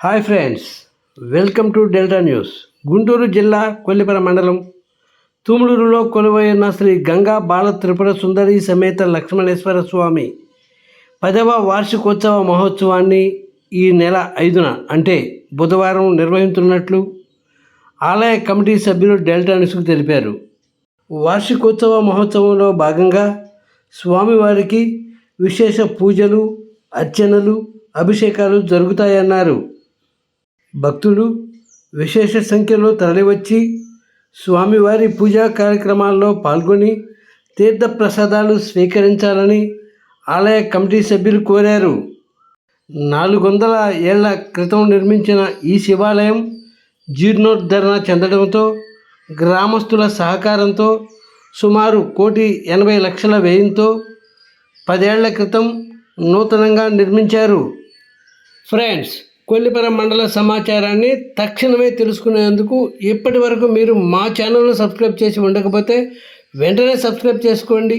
Hi friends welcome to Delta news. Guntur జిల్లా కొల్లిపర మండలం తుములూరులో కొలువైన శ్రీ గంగా బాల త్రిపుర సుందరి సమేత లక్ష్మణేశ్వర స్వామి పదవ వార్షికోత్సవ మహోత్సవాన్ని ఈ నెల ఐదున అంటే బుధవారం నిర్వహించున్నట్లు ఆలయ కమిటీ సభ్యులు డెల్టా న్యూస్కు తెలిపారు. వార్షికోత్సవ మహోత్సవంలో భాగంగా స్వామివారికి విశేష పూజలు అర్చనలు అభిషేకాలు జరుగుతాయన్నారు. భక్తులు విశేష సంఖ్యలో తరలివచ్చి స్వామివారి పూజా కార్యక్రమాల్లో పాల్గొని తీర్థప్రసాదాలు స్వీకరించాలని ఆలయ కమిటీ సభ్యులు కోరారు. నాలుగు వందల ఏళ్ళ క్రితం నిర్మించిన ఈ శివాలయం జీర్ణోద్ధరణ చెందడంతో గ్రామస్తుల సహకారంతో సుమారు కోటి ఎనభై లక్షల వ్యయంతో పదేళ్ళ క్రితం నూతనంగా నిర్మించారు. ఫ్రెండ్స్ కొల్లిపర మండల సమాచారాన్ని తక్షణమే తెలుసుకునేందుకు ఇప్పటి వరకు మీరు మా ఛానల్ను సబ్స్క్రైబ్ చేసి ఉండకపోతే వెంటనే సబ్స్క్రైబ్ చేసుకోండి.